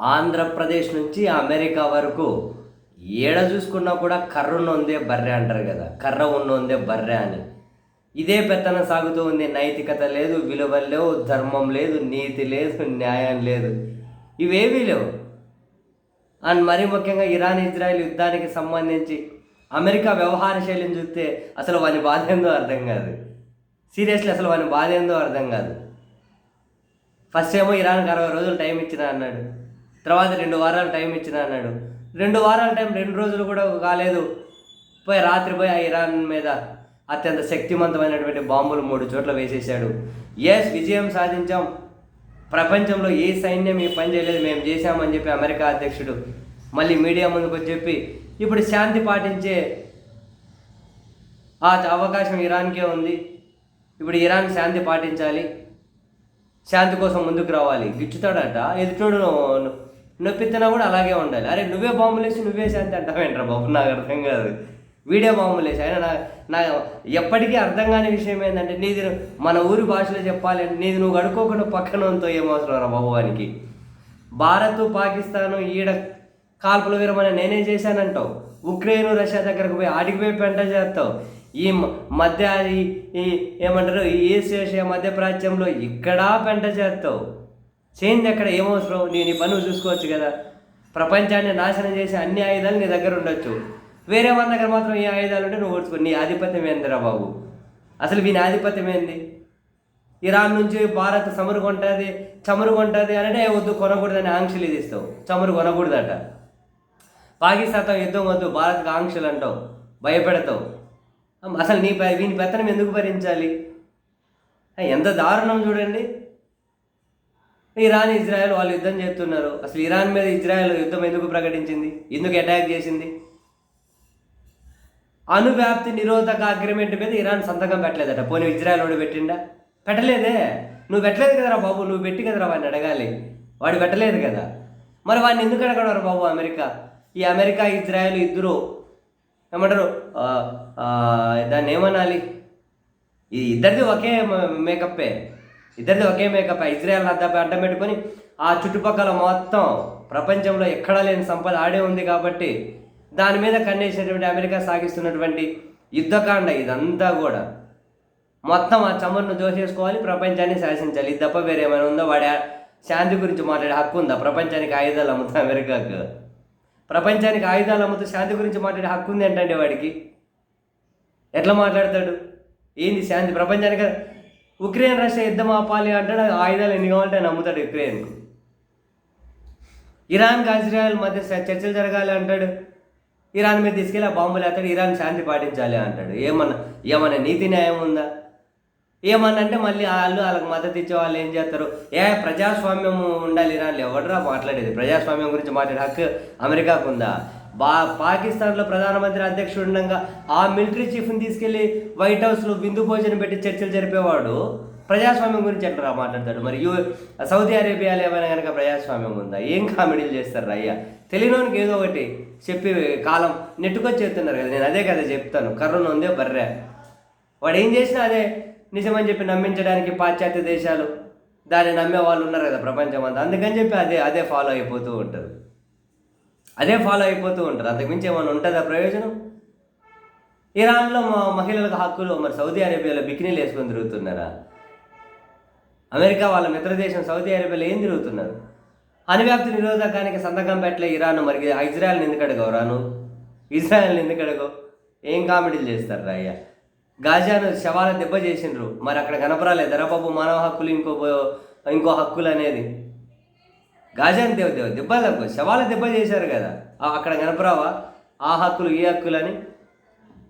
ఆంధ్రప్రదేశ్ నుంచి అమెరికా వరకు ఏడ చూసుకున్నా కూడా కర్ర ఉన్నొందే బర్రె అంటారు కదా. కర్ర ఉన్నొందే బర్రె అని. ఇదే పెత్తనం సాగుతూ ఉంది. నైతికత లేదు విలువలు లేవు ధర్మం లేదు నీతి లేదు న్యాయం లేదు. ఇవేవీ లేవు. అండ్ మరీ ముఖ్యంగా ఇరాన్ ఇజ్రాయెల్ యుద్ధానికి సంబంధించి అమెరికా వ్యవహార శైలిని చూస్తే అసలు వాని బాధ ఏందో అర్థం కాదు. సీరియస్లీ అసలు వాని బాధ ఏందో అర్థం కాదు. ఫస్ట్ ఏమో ఇరాన్కి అరవై రోజులు టైం ఇచ్చిన అన్నాడు. తర్వాత రెండు వారాలు టైం ఇచ్చిన అన్నాడు. రెండు వారాల టైం రెండు రోజులు కూడా కాలేదు. పోయి రాత్రి పోయి ఆ ఇరాన్ మీద అత్యంత శక్తివంతమైనటువంటి బాంబులు మూడు చోట్ల వేసేసాడు ఎస్ విజయం సాధించాం. ప్రపంచంలో ఏ సైన్యం ఈ పని చేయలేదు మేము చేశామని చెప్పి అమెరికా అధ్యక్షుడు మళ్ళీ మీడియా ముందుకు చెప్పి ఇప్పుడు శాంతి పాటించే ఆ అవకాశం ఇరాన్కే ఉంది. ఇప్పుడు ఇరాన్ శాంతి పాటించాలి. శాంతి కోసం ముందుకు రావాలి. గిచ్చుతాడట. ఎదుటోడు నొప్పితేనా కూడా అలాగే ఉండాలి. అరే నువ్వే బాంబులు వేసి నువ్వే శాంతి అంటావేంట్రా బాబు? నాకు అర్థం కాదు. వీడియో బాంబులు వేసి. అయినా నా నా ఎప్పటికీ అర్థం కాని విషయం ఏంటంటే నీది మన ఊరి భాషలో చెప్పాలి నీది నువ్వు కడుక్కోకుండా పక్కనంతో ఏమవసరం రా బాబు వానికి? భారత్ పాకిస్తాను ఈడ కాల్పుల విరమణ నేనే చేశానంటావు? ఉక్రెయిన్ రష్యా దగ్గరకు పోయి ఆడికి పోయి పెంట చేస్తావు. ఈ మధ్య ఈ ఏమంటారు? ఈ ఈస్ట్ ఏషియా మధ్య ప్రాచ్యంలో ఇక్కడ పెంట చేస్తావు. చేంజ్ ఎక్కడ? ఏమవసరం నీ నీ పనులు చూసుకోవచ్చు కదా. ప్రపంచాన్ని నాశనం చేసే అన్ని ఆయుధాలు నీ దగ్గర ఉండొచ్చు. వేరే వాళ్ళ దగ్గర మాత్రం ఏ ఆయుధాలు ఉంటే నువ్వు ఓడ్చుకో నీ ఆధిపత్యం ఏందిరా బాబు? అసలు వీని ఆధిపత్యం ఏంది? ఇరాన్ నుంచి భారత్ చమురు కొంటుంది చమురు కొంటుంది అంటే వద్దు కొనకూడదని ఆంక్షలు ఇది ఇస్తావు చమురు కొనకూడదట. పాకిస్తాన్తో యుద్ధం వద్దు భారత్కి ఆంక్షలు అంటావు. భయపెడతావు. అసలు నీ వీని పెత్తనం ఎందుకు భరించాలి? ఎంత దారుణం చూడండి. ఇరాన్ ఇజ్రాయెల్ వాళ్ళు యుద్ధం చేస్తున్నారు. అసలు ఇరాన్ మీద ఇజ్రాయెల్ యుద్ధం ఎందుకు ప్రకటించింది? ఎందుకు అటాక్ చేసింది? అణువ్యాప్తి నిరోధక అగ్రిమెంట్ మీద ఇరాన్ సంతకం పెట్టలేదట. పోనీ ఇజ్రాయెల్ వాడు పెట్టిండా? పెట్టలేదే. నువ్వు పెట్టలేదు కదరా బాబు నువ్వు పెట్టి కదరా వాడిని అడగాలి. వాడు పెట్టలేదు కదా. మరి వాడిని ఎందుకు అడగడరు బాబు అమెరికా? ఈ అమెరికా ఇజ్రాయెల్ ఇద్దరు ఏమంటారు? దాన్ని ఏమనాలి? ఈ ఇద్దరిది ఒకే మేకప్పే ఇద్దరిది ఒకే మేకప్ ఇజ్రాయెల్ అద్దపై అడ్డం పెట్టుకొని ఆ చుట్టుపక్కల మొత్తం ప్రపంచంలో ఎక్కడా లేని సంపద ఆడే ఉంది కాబట్టి దాని మీద కన్నేసినటువంటి అమెరికా సాగిస్తున్నటువంటి యుద్ధకాండ ఇదంతా కూడా. మొత్తం ఆ చమురును దోసేసుకోవాలి ప్రపంచాన్ని శాసించాలి. ఇది తప్ప వేరే ఏమైనా ఉందో? వాడి శాంతి గురించి మాట్లాడే హక్కు ఉందా? ప్రపంచానికి ఆయుధాలు అమ్ముతా అమెరికాకు. ప్రపంచానికి ఆయుధాలు అమ్ముతూ శాంతి గురించి మాట్లాడే హక్కు ఉంది ఏంటంటే వాడికి. ఎట్లా మాట్లాడతాడు? ఏంది శాంతి? ప్రపంచానికి ఉక్రెయిన్ రష్యా యుద్ధం ఆపాలి అంటాడు. ఆయుధాలు ఎన్ని కావాలంటే నమ్ముతాడు ఉక్రెయిన్. ఇరాన్ ఇజ్రాయెల్ మధ్య చర్చలు జరగాలి అంటాడు. ఇరాన్ మీద తీసుకెళ్ళి ఆ బాంబులు వేస్తాడు. ఇరాన్ శాంతి పాటించాలి అంటాడు. ఏమన్నా ఏమన్నా నీతి న్యాయం ఉందా? ఏమన్నా అంటే మళ్ళీ వాళ్ళు వాళ్ళకి మద్దతు ఇచ్చే వాళ్ళు ఏం చేస్తారు? ఏ ప్రజాస్వామ్యం ఉండాలి ఇరాన్లో? ఎవడరా మాట్లాడేది? ప్రజాస్వామ్యం గురించి మాట్లాడే హక్కు అమెరికాకు ఉందా? బా పాకిస్తాన్లో ప్రధానమంత్రి అధ్యక్షుడు ఉండగా ఆ మిలిటరీ చీఫ్ని తీసుకెళ్ళి వైట్ హౌస్లో విందు భోజనం పెట్టి చర్చలు జరిపేవాడు. ప్రజాస్వామ్యం గురించి ఎట్లా మాట్లాడతాడు? మరి యూ సౌదీ అరేబియాలో ఏమైనా కనుక ప్రజాస్వామ్యం ఉందా? ఏం కామెడీలు చేస్తారు అయ్యా? తెలియనోనికి ఏదో ఒకటి చెప్పి కాలం నెట్టుకొచ్చేస్తున్నారు కదా నేను అదే కదా చెప్తాను. కర్రను ఉందే బర్రె. వాడు ఏం చేసినా అదే నిజమని చెప్పి నమ్మించడానికి పాశ్చాత్య దేశాలు దాన్ని నమ్మే వాళ్ళు ఉన్నారు కదా ప్రపంచం అంతా అందుకని చెప్పి అదే అదే ఫాలో అయిపోతూ ఉంటారు అదే ఫాలో అయిపోతూ ఉంటారు. అంతకుమించి ఏమైనా ఉంటుందా ప్రయోజనం? ఇరాన్లో మా మహిళలకు హక్కులు మరి సౌదీ అరేబియాలో బికినీలు వేసుకొని తిరుగుతున్నారా? అమెరికా వాళ్ళ మిత్రదేశం సౌదీ అరేబియాలో ఏం తిరుగుతున్నారు? అణువ్యాప్తి నిరోధకానికి సంతకం పెట్టలే ఇరాన్ మరి ఇజ్రాయల్ని ఎందుకు అడగవు రాను? ఇజ్రాయెల్ని ఎందుకు అడగవు? ఏం కామెడీలు చేస్తారు రా అయ్యా గాజాను శవాల దెబ్బ చేసిండ్రు. మరి అక్కడ కనపరాలేదు దరబాబు మానవ హక్కులు ఇంకో ఇంకో హక్కులు అనేది. గాజాని దేవ దేవ దెబ్బలు తక్కువ. శవాల దెబ్బ చేశారు కదా. అక్కడ కనపరావా? ఆ హక్కులు ఈ హక్కులు అని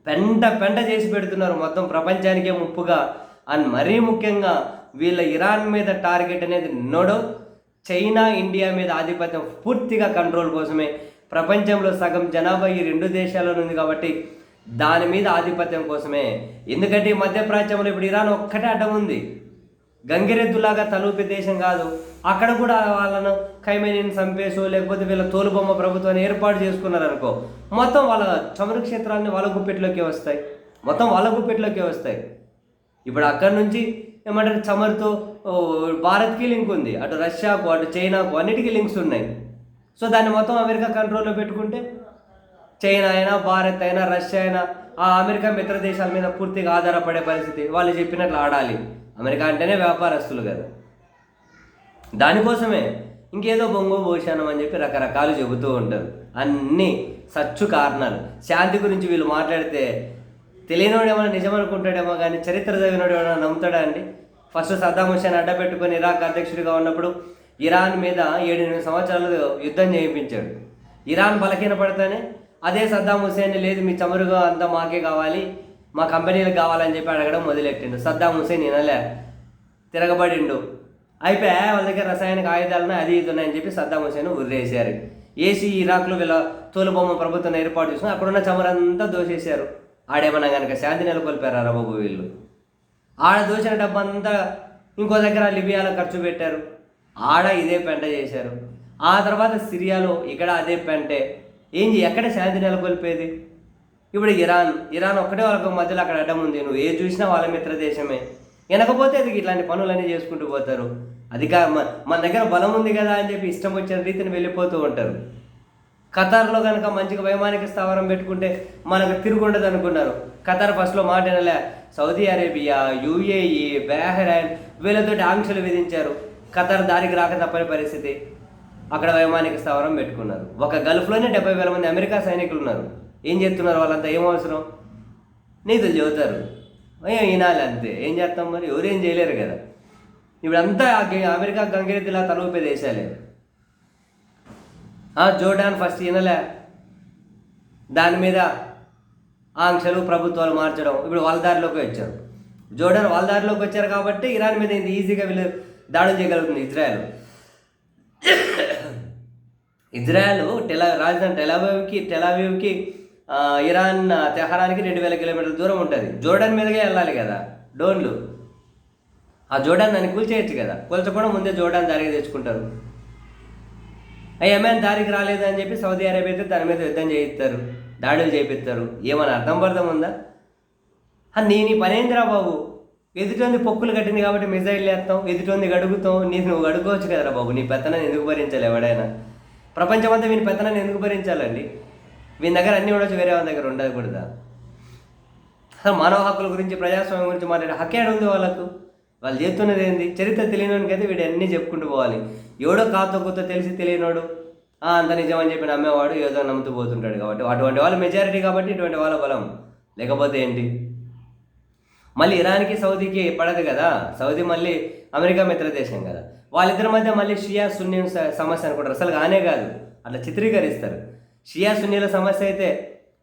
పెంట పెంట చేసి పెడుతున్నారు మొత్తం ప్రపంచానికే ముప్పుగా. అండ్ మరీ ముఖ్యంగా వీళ్ళ ఇరాన్ మీద టార్గెట్ అనేది నోడో చైనా ఇండియా మీద ఆధిపత్యం పూర్తిగా కంట్రోల్ కోసమే. ప్రపంచంలో సగం జనాభా ఈ రెండు దేశాల్లో ఉంది కాబట్టి దాని మీద ఆధిపత్యం కోసమే. ఎందుకంటే ఈ మధ్యప్రాచ్యంలో ఇప్పుడు ఇరాన్ ఒక్కటే అడ్డం ఉంది. గంగిరెద్దులాగా తలూపే దేశం కాదు. అక్కడ కూడా వాళ్ళను ఖైమేనిని చంపేసో లేకపోతే వీళ్ళ తోలుబొమ్మ ప్రభుత్వాన్ని ఏర్పాటు చేసుకున్నారు అనుకో మొత్తం వాళ్ళ చమురు క్షేత్రాన్ని వాళ్ళ గుప్పెట్లోకి వస్తాయి. మొత్తం వాళ్ళ గుప్పెట్లోకి వస్తాయి. ఇప్పుడు అక్కడి నుంచి ఏమంటారు చమురుతో భారత్కి లింక్ ఉంది. అటు రష్యాకు అటు చైనాకు అన్నిటికీ లింక్స్ ఉన్నాయి. సో దాన్ని మొత్తం అమెరికా కంట్రోల్లో పెట్టుకుంటే చైనా అయినా భారత్ అయినా రష్యా అయినా ఆ అమెరికా మిత్ర దేశాల మీద పూర్తిగా ఆధారపడే పరిస్థితి వాళ్ళు చెప్పినట్లు ఆడాలి. అమెరికా అంటేనే వ్యాపారస్తులు కదా. దానికోసమే ఇంకేదో బొంగో భోషానం అని చెప్పి రకరకాలు చెబుతూ ఉంటారు. అన్నీ సచ్చు కారణాలు. శాంతి గురించి వీళ్ళు మాట్లాడితే తెలియనివాడు ఏమైనా నిజమనుకుంటాడేమో కానీ చరిత్ర చదివినోడు ఏమైనా నమ్ముతాడా అండి? ఫస్ట్ సద్దాం హుసేన్ అడ్డ పెట్టుకొని ఇరాక్ అధ్యక్షుడిగా ఉన్నప్పుడు ఇరాన్ మీద ఏడెనిమిది సంవత్సరాలు యుద్ధం చేయించాడు. ఇరాన్ బలహీన పడితేనే అదే సద్దాం హుసేన్ లేదు మీ చమురుగా అంతా మాకే కావాలి మా కంపెనీలకు కావాలని చెప్పి అడగడం మొదలెట్టిండు. సద్దాం హుసేన్ వినలే. తిరగబడిండు. అయిపోయా? వాళ్ళ దగ్గర రసాయనిక ఆయుధాలను అది ఇది ఉన్నాయని చెప్పి సద్దాం హుసేన్ ఉర్రేసారు ఏసీ ఇరాక్లో వీళ్ళ తోలుబొమ్మ ప్రభుత్వం ఏర్పాటు చేసుకుని అక్కడున్న చమరంతా దోషేశారు ఆడేమన్నా కనుక శాంతి నెలకొల్పారా బాబు వీళ్ళు? ఆడ దోచిన డబ్బంతా ఇంకో దగ్గర లిబియాలో ఖర్చు పెట్టారు. ఆడ ఇదే పెంట చేశారు. ఆ తర్వాత సిరియాలో ఇక్కడ అదే పెంటే. ఏం ఎక్కడ శాంతి నెలకొల్పేది? ఇప్పుడు ఇరాన్ ఇరాన్ ఒక్కటే వాళ్ళకు మధ్యలో అక్కడ అడ్డం ఉంది. నువ్వు ఏ చూసినా వాళ్ళ మిత్ర దేశమే వెనకపోతే అది ఇట్లాంటి పనులన్నీ చేసుకుంటూ పోతారు. అది కా మ- మన దగ్గర బలం ఉంది కదా అని చెప్పి ఇష్టం వచ్చిన రీతిని వెళ్ళిపోతూ ఉంటారు. ఖతార్లో కనుక మంచిగా వైమానిక స్థావరం పెట్టుకుంటే మనకు తిరుగుండదు అనుకున్నారు ఖతార్ ఫస్ట్లో మాట వినలే. సౌదీ అరేబియా యుఏఈ బహ్రైన్ వీళ్ళతోటి ఆంక్షలు విధించారు. ఖతార్ దారికి రాక తప్పని పరిస్థితి. అక్కడ వైమానిక స్థావరం పెట్టుకున్నారు. ఒక గల్ఫ్లోనే డెబ్బై వేల మంది అమెరికా సైనికులు ఉన్నారు ఏం చేస్తున్నారు వాళ్ళంతా? ఏం అవసరం? నీతులు చెబుతారు. వినాలి అంతే. ఏం చేస్తాం మరి? ఎవరేం చేయలేరు కదా. ఇప్పుడు అంతా అమెరికా అమెరికా గంగిరెద్దులా తలూపే దేశాలే. ఆ జోర్డాన్ ఫస్ట్ వినలే. దాని మీద ఆంక్షలు ప్రభుత్వాలు మార్చడం. ఇప్పుడు వాళ్ళ దారిలోకి వచ్చారు. జోర్డాన్ వాళ్ళ దారిలోకి వచ్చారు కాబట్టి ఇరాన్ మీద ఇంత ఈజీగా వీళ్ళు దాడులు చేయగలుగుతుంది ఇజ్రాయెల్. ఇజ్రాయెల్ టెలా రాజధాని టెలావీవ్కి టెలావీవ్కి ఇరాన్ తెహరానికి రెండు వేల కిలోమీటర్ల దూరం ఉంటుంది. జోర్డన్ మీదకే వెళ్ళాలి కదా డోన్లు. ఆ జోర్డాన్ దాన్ని కూల్చేయచ్చు కదా. కూల్చకుండా ముందే జోర్డాన్ దారికి తెచ్చుకుంటారు. ఏమైనా దారికి రాలేదని చెప్పి సౌదీ అరేబియాతో దాని మీద యుద్ధం చేయిస్తారు దాడులు చేపిస్తారు ఏమైనా అర్థం పర్థం ఉందా నీ నీ పనేంద్రా బాబు? ఎదుటోంది పొక్కులు కట్టింది కాబట్టి మిజైల్ వేస్తాం ఎదుటోంది గడుగుతాం నీ నువ్వు గడుకోవచ్చు కదరా బాబు నీ పెత్తనాన్ని ఎందుకు భరించాలి ఎవడైనా? ప్రపంచమంతా మీ పెత్తనాన్ని ఎందుకు భరించాలండి? వీని దగ్గర అన్నీ ఉండొచ్చు వేరే వాళ్ళ దగ్గర ఉండకూడదా అసలు మానవ హక్కుల గురించి ప్రజాస్వామ్యం గురించి మాట్లాడే హక్కే ఉంది వాళ్ళకు. వాళ్ళు చేస్తున్నది ఏంది? చరిత్ర తెలియనోనికి వీడు అన్నీ చెప్పుకుంటూ పోవాలి. ఎవడో కాతో కొత్త తెలిసి తెలియనోడు అంత నిజం అని చెప్పి నమ్మేవాడు ఏదో నమ్ముతూ పోతుంటాడు కాబట్టి. అటువంటి వాళ్ళ మెజారిటీ కాబట్టి ఇటువంటి వాళ్ళ బలం. లేకపోతే ఏంటి? మళ్ళీ ఇరాన్కి సౌదీకి పడదు కదా. సౌదీ మళ్ళీ అమెరికా మిత్ర దేశం కదా. వాళ్ళిద్దరి మధ్య మళ్ళీ షియా సున్నీ సమస్య అనుకుంటారు. అసలు కానే కాదు. అట్లా చిత్రీకరిస్తారు. షియా సున్నీల సమస్య అయితే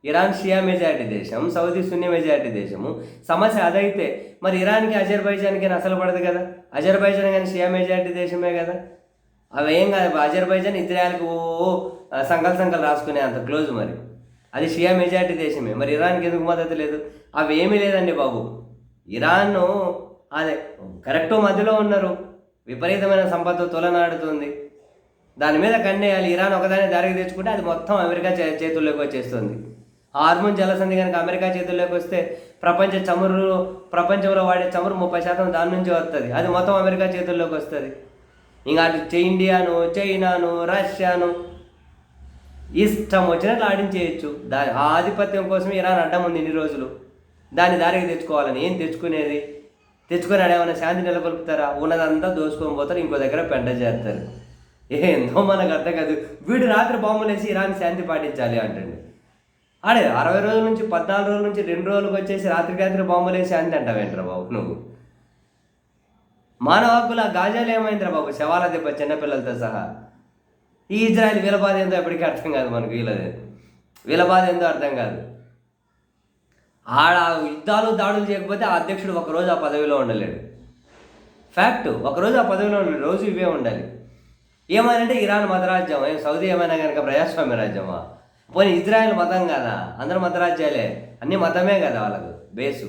ఇరాన్ షియా మెజారిటీ దేశం సౌదీ సున్నీ మెజారిటీ దేశము. సమస్య అదైతే మరి ఇరాన్కి అజర్బైజాన్కి అసలు పడదు కదా? అజర్బైజాన్ కానీ షియా మెజారిటీ దేశమే కదా? అవి ఏం కాదు అజర్బైజాన్ ఇజ్రాయల్కి ఓ ఆ, సంకల్ సంకల్ రాసుకునే అంత క్లోజ్ మరి. అది షియా మెజారిటీ దేశమే. మరి ఇరాన్కి ఎందుకు మద్దతు లేదు? అవి ఏమీ లేదండి బాబు. ఇరాన్ అదే కరెక్ట్ మధ్యలో ఉన్నారు. విపరీతమైన సంపద తొలనాడుతుంది. దాని మీద కన్నేయాలి. ఇరాన్ ఒకదాన్ని దారికి తెచ్చుకుంటే అది మొత్తం అమెరికా చే చేతుల్లోకి వచ్చేస్తుంది. హార్మోన్ జలసంధి కనుక అమెరికా చేతుల్లోకి వస్తే ప్రపంచ చమురు ప్రపంచంలో వాడే చమురు ముప్పై శాతం దాని నుంచి వస్తుంది అది మొత్తం అమెరికా చేతుల్లోకి వస్తుంది. ఇంకా అటు ఇండియాను చైనాను రష్యాను ఇష్టం వచ్చినట్లు ఆడించేయచ్చు. దాని ఆ ఆధిపత్యం కోసం ఇరాన్ అడ్డం ఉంది ఇన్ని రోజులు. దాన్ని దారికి తెచ్చుకోవాలని. ఏం తెచ్చుకునేది? తెచ్చుకొని ఏమైనా శాంతి నెలకొల్పుతారా? ఉన్నదంతా దోసుకొని పోతారు ఇంకో దగ్గర పెంట చేస్తారు. ఏందో మనకు అర్థం కాదు. వీడు రాత్రి బొమ్మలేసి వేసి ఇరాన్ శాంతి పాటించాలి అంటండి. అడే అరవై రోజుల నుంచి పద్నాలుగు రోజుల నుంచి రెండు రోజులకు వచ్చేసి రాత్రికి రాత్రి బాంబులు వేసి శాంతి అంటావేంట్రా బాబు నువ్వు? మానవ హక్కుల గాజాలు ఏమైందిరా బాబు? శవాల దెబ్బ చిన్నపిల్లలతో సహా. ఈ ఇజ్రాయల్ వీళ్ళ బాధ ఏందో ఎప్పటికీ అర్థం కాదు మనకు వీళ్ళది. వీళ్ళ బాధ ఏందో అర్థం కాదు. ఆడ యుద్ధాలు దాడులు చేయకపోతే ఆ అధ్యక్షుడు ఒకరోజు ఆ పదవిలో ఉండలేడు. ఫ్యాక్ట్ ఒకరోజు ఆ పదవిలో ఉండలేడు. రోజు ఇవే ఉండాలి. ఏమైనా ఇరాన్ మతరాజ్యం ఏం సౌదీ ఏమైనా కనుక ప్రజాస్వామ్య రాజ్యమా? పోనీ ఇజ్రాయెల్ మతం కదా అందరు మతరాజ్యాలే అన్ని మతమే కదా వాళ్ళకు బేసు.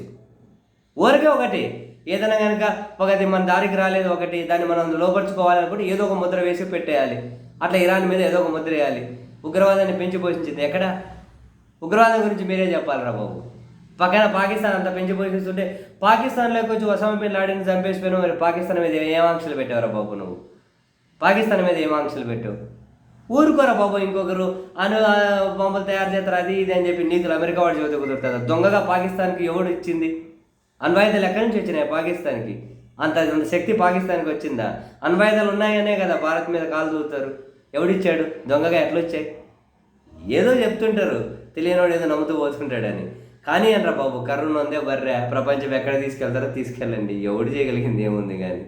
ఊరికే ఒకటి ఏదైనా కనుక ఒకటి మన దారికి రాలేదు ఒకటి దాన్ని మనం లోపరుచుకోవాలనుకుంటే ఏదో ఒక ముద్ర వేసి పెట్టేయాలి. అట్లా ఇరాన్ మీద ఏదో ఒక ముద్ర వేయాలి. ఉగ్రవాదాన్ని పెంచి పోషించింది ఎక్కడ? ఉగ్రవాదం గురించి మీరే చెప్పాలిరా బాబు. పక్కన పాకిస్తాన్ అంతా పెంచి పోషిస్తుంటే పాకిస్తాన్లోకి వచ్చి ఒసామా బిన్ లాడెన్ చంపేసిపోయినా మరి పాకిస్తాన్ మీద ఏం ఆంక్షలు పెట్టావురా బాబు నువ్వు? పాకిస్తాన్ మీద ఏం ఆంక్షలు పెట్టావు ఊరుకోరా బాబు ఇంకొకరు. అను బొమ్మలు తయారు చేస్తారు అది ఇది అని చెప్పి నీకులు అమెరికా వాడు చదివితే కుదురుతుందా దొంగగా పాకిస్తాన్కి ఎవడు ఇచ్చింది? అణ్వాయుధాలు ఎక్కడి నుంచి వచ్చినాయి పాకిస్తాన్కి? అంత అంత శక్తి పాకిస్తాన్కి వచ్చిందా? అణ్వాయుధాలు ఉన్నాయనే కదా భారత్ మీద కాలు దూతారు. ఎవడిచ్చాడు? దొంగగా ఎట్లా వచ్చాయి ఏదో చెప్తుంటారు. తెలియనివాడు ఏదో నమ్ముతూ పోతుంటాడని కానీ అనరా బాబు కర్రను ఉందే బర్రె. ప్రపంచం ఎక్కడ తీసుకెళ్తారో తీసుకెళ్ళండి. ఎవడు చేయగలిగింది ఏముంది కానీ?